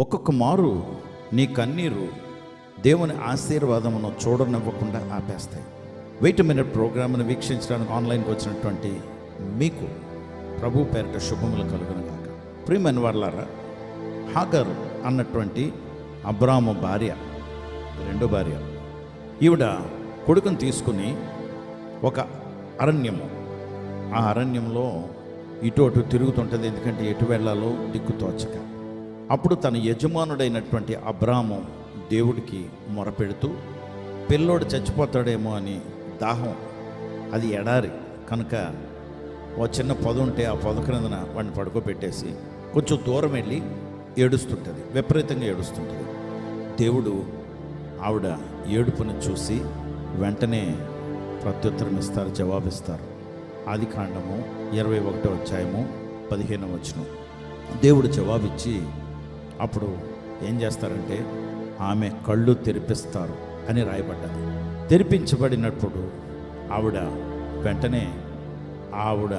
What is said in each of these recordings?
ఒక్కొక్క మారు నీ కన్నీరు దేవుని ఆశీర్వాదమును చూడనివ్వకుండా ఆపేస్తాయి. వెయిట్ మినిట్ ప్రోగ్రామ్ను వీక్షించడానికి ఆన్లైన్కి వచ్చినటువంటి మీకు ప్రభు పేరిట శుభములు కలుగును గాక. ప్రియమైన వాళ్ళారా హాగర్ అన్నటువంటి అబ్రాము భార్య రెండో భార్య ఈవిడ కొడుకును తీసుకుని ఒక అరణ్యము. ఆ అరణ్యంలో ఇటు అటు తిరుగుతుంటుంది ఎందుకంటే ఎటు వెళ్ళాలో దిక్కు తోచక. అప్పుడు తన యజమానుడైనటువంటి అబ్రాము దేవుడికి మొరపెడుతూ పిల్లోడు చచ్చిపోతాడేమో అని దాహం అది ఎడారి. కనుక ఓ చిన్న పొద ఉంటే ఆ పొద క్రిందన వాడిని పడుకోబెట్టేసి కొంచెం దూరం వెళ్ళి ఏడుస్తుంటుంది విపరీతంగా ఏడుస్తుంటుంది. దేవుడు ఆవిడ ఏడుపును చూసి వెంటనే ప్రత్యుత్తరం ఇస్తారు జవాబిస్తారు. ఆది కాండము ఇరవై ఒకటో అధ్యాయము పదిహేనవ వచనం. దేవుడు జవాబిచ్చి అప్పుడు ఏం చేస్తారంటే ఆమె కళ్ళు తెరిపిస్తారు అని రాయబడ్డది. తెరిపించబడినప్పుడు ఆవిడ వెంటనే ఆవిడ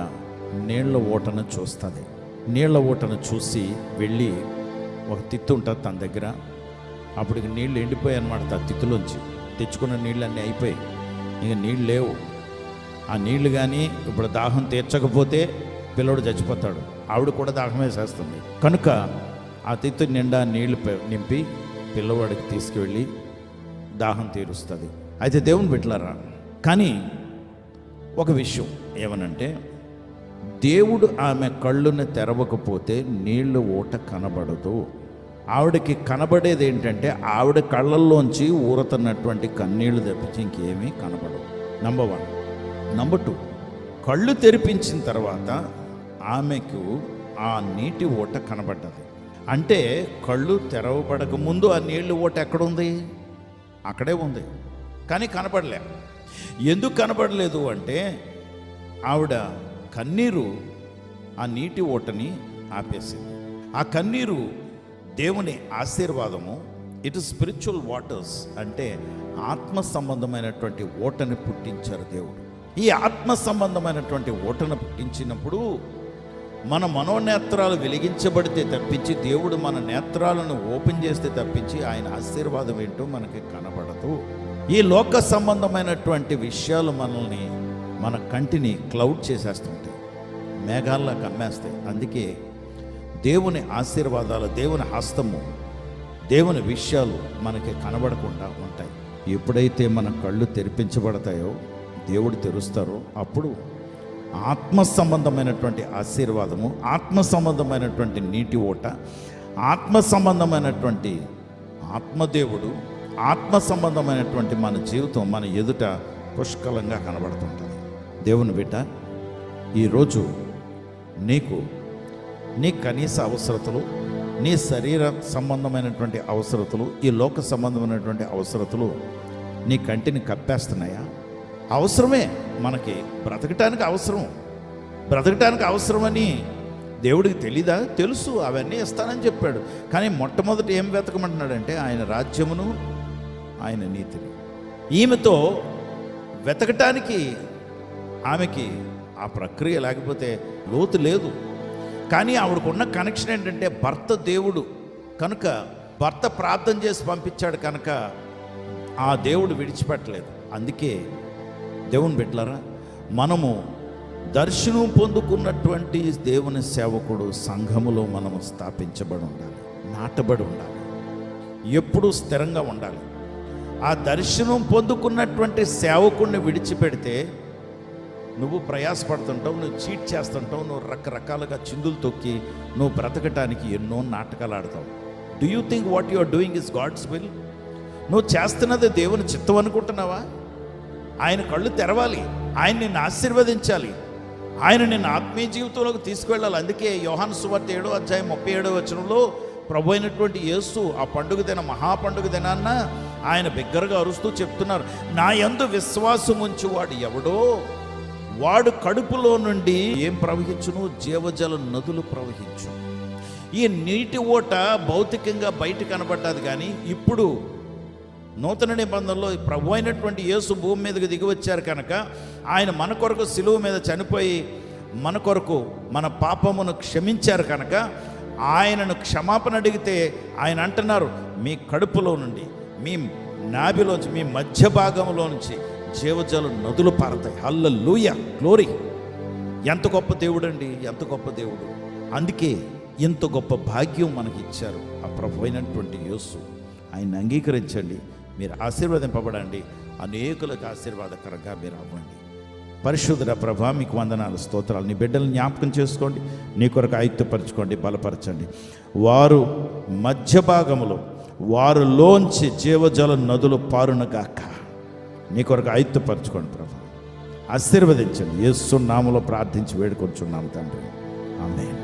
నీళ్ళ ఓటను చూస్తుంది. నీళ్ళ ఓటను చూసి వెళ్ళి ఒక తిత్తు ఉంటుంది తన దగ్గర. అప్పుడు ఇక నీళ్ళు ఎండిపోయాయి అనమాట ఆ తిత్తులోంచి. తెచ్చుకున్న నీళ్ళన్నీ అయిపోయి ఇంక నీళ్ళు లేవు. ఆ నీళ్ళు కానీ ఇప్పుడు దాహం తీర్చకపోతే పిల్లడు చచ్చిపోతాడు. ఆవిడ కూడా దాహం వేసేస్తుంది కనుక అతిథి నిండా నీళ్ళు నింపి పిల్లవాడికి తీసుకువెళ్ళి దాహం తీరుస్తుంది. అయితే దేవుని పెట్టారా కానీ ఒక విషయం ఏమనంటే దేవుడు ఆమె కళ్ళుని తెరవకపోతే నీళ్ళు ఊట కనబడదు. ఆవిడకి కనబడేది ఏంటంటే ఆవిడ కళ్ళల్లోంచి ఊరుతున్నటువంటి కన్నీళ్ళు తప్పించి ఇంకేమీ కనబడవు. నంబర్ వన్ నంబర్ టూ కళ్ళు తెరిపించిన తర్వాత ఆమెకు ఆ నీటి ఊట కనబడ్డది. అంటే కళ్ళు తెరవబడక ముందు ఆ నీళ్ళు ఓట ఎక్కడుంది? అక్కడే ఉంది. కానీ కనపడలే. ఎందుకు కనపడలేదు అంటే ఆవిడ కన్నీరు ఆ నీటి ఓటని ఆపేసింది. ఆ కన్నీరు దేవుని ఆశీర్వాదము ఇట్ స్పిరిచువల్ వాటర్స్ అంటే ఆత్మ సంబంధమైనటువంటి ఓటని పుట్టించారు దేవుడు. ఈ ఆత్మ సంబంధమైనటువంటి ఓటను పుట్టించినప్పుడు మన మనోనేత్రాలు వెలిగించబడితే తప్పించి దేవుడు మన నేత్రాలను ఓపెన్ చేస్తే తప్పించి ఆయన ఆశీర్వాదం ఏంటో మనకి కనబడదు. ఈ లోక సంబంధమైనటువంటి విషయాలు మనల్ని మన కంటిని క్లౌడ్ చేసేస్తుంటాయి. మేఘాల్లా కమ్మేస్తాయి. అందుకే దేవుని ఆశీర్వాదాలు దేవుని హస్తము దేవుని విషయాలు మనకి కనబడకుండా ఉంటాయి. ఎప్పుడైతే మన కళ్ళు తెరిపించబడతాయో దేవుడు తెరుస్తారో అప్పుడు ఆత్మ సంబంధమైనటువంటి ఆశీర్వాదము ఆత్మ సంబంధమైనటువంటి నీటి ఓట ఆత్మ సంబంధమైనటువంటి ఆత్మదేవుడు ఆత్మ సంబంధమైనటువంటి మన జీవితం మన ఎదుట పుష్కలంగా కనబడుతుంటుంది. దేవుని బిడ్డ ఈరోజు నీకు నీ కనీస అవసరతలు నీ శరీర సంబంధమైనటువంటి అవసరతలు ఈ లోక సంబంధమైనటువంటి అవసరతలు నీ కంటిని కప్పేస్తున్నాయా? అవసరమే మనకి. బ్రతకటానికి అవసరం. బ్రతకటానికి అవసరమని దేవుడికి తెలీదా? తెలుసు. అవన్నీ ఇస్తానని చెప్పాడు. కానీ మొట్టమొదటి ఏం వెతకమంటున్నాడంటే ఆయన రాజ్యమును ఆయన నీతిని. ఈమెతో వెతకటానికి ఆమెకి ఆ ప్రక్రియ లేకపోతే లోతు లేదు. కానీ ఆవిడకున్న కనెక్షన్ ఏంటంటే భర్త దేవుడు. కనుక భర్త ప్రార్థన చేసి పంపించాడు కనుక ఆ దేవుడు విడిచిపెట్టలేదు. అందుకే దేవుని పెట్టారా మనము దర్శనం పొందుకున్నటువంటి దేవుని సేవకుడు సంఘములో మనము స్థాపించబడి ఉండాలి నాటబడి ఉండాలి ఎప్పుడూ స్థిరంగా ఉండాలి. ఆ దర్శనం పొందుకున్నటువంటి సేవకుడిని విడిచిపెడితే నువ్వు ప్రయాసపడుతుంటావు నువ్వు చీట్ చేస్తుంటావు నువ్వు రకరకాలుగా చిందులు తొక్కి నువ్వు బ్రతకటానికి ఎన్నో నాటకాలు ఆడతావు. Do you think what you are doing is God's will నువ్వు చేస్తున్నది దేవుని చిత్తం అనుకుంటున్నావా? ఆయన కళ్ళు తెరవాలి. ఆయన నిన్ను ఆశీర్వదించాలి. ఆయన నిన్ను ఆత్మీయ జీవితంలోకి తీసుకువెళ్ళాలి. అందుకే యోహాన్ సువార్త ఏడో అధ్యాయం ముప్పై ఏడో వచనంలో ప్రభు అయినటువంటి యేసు ఆ పండుగ దిన మహాపండుగ దినాన్న ఆయన బిగ్గరగా అరుస్తూ చెప్తున్నారు. నా యందు విశ్వాసముంచి వాడు ఎవడో? వాడు కడుపులో నుండి ఏం ప్రవహించును? జీవజల నదులు ప్రవహించు ఈ నీటి ఓట భౌతికంగా బయట కనబడ్డది కానీ ఇప్పుడు నూతన నిబంధనలో ప్రభు అయినటువంటి యేసు భూమి మీదకి దిగి వచ్చారు కనుక ఆయన మన కొరకు సిలువు మీద చనిపోయి మన కొరకు మన పాపమును క్షమించారు కనుక ఆయనను క్షమాపణ అడిగితే ఆయన అంటున్నారు మీ కడుపులో నుండి మీ నాభిలోంచి మీ మధ్య భాగంలో నుంచి జీవజల నదులు పారతాయి. హల్ల లూయ గ్లోరీ ఎంత గొప్ప దేవుడు అండి ఎంత గొప్ప దేవుడు. అందుకే ఇంత గొప్ప భాగ్యం మనకి ఇచ్చారు ఆ ప్రభు అయినటువంటి యోసు. ఆయన్ని అంగీకరించండి. మీరు ఆశీర్వదింపబడండి. అనేకులకు ఆశీర్వాదకరంగా మీరు అవ్వండి. పరిశుద్ధ ప్రభా మీకు వందనాలు స్తోత్రాలు. నీ బిడ్డలు జ్ఞాపకం చేసుకోండి. నీ కొరకు ఆయుక్తపరచుకోండి బలపరచండి. వారు మధ్య భాగంలో వారిలోంచి జీవజల నదులు పారునగాక నీ కొరకు ఆయుక్తపరచుకోండి ప్రభా. ఆశీర్వదించండి. యేసు నామలో ప్రార్థించి వేడుకొంచున్నాం తండ్రి. ఆమె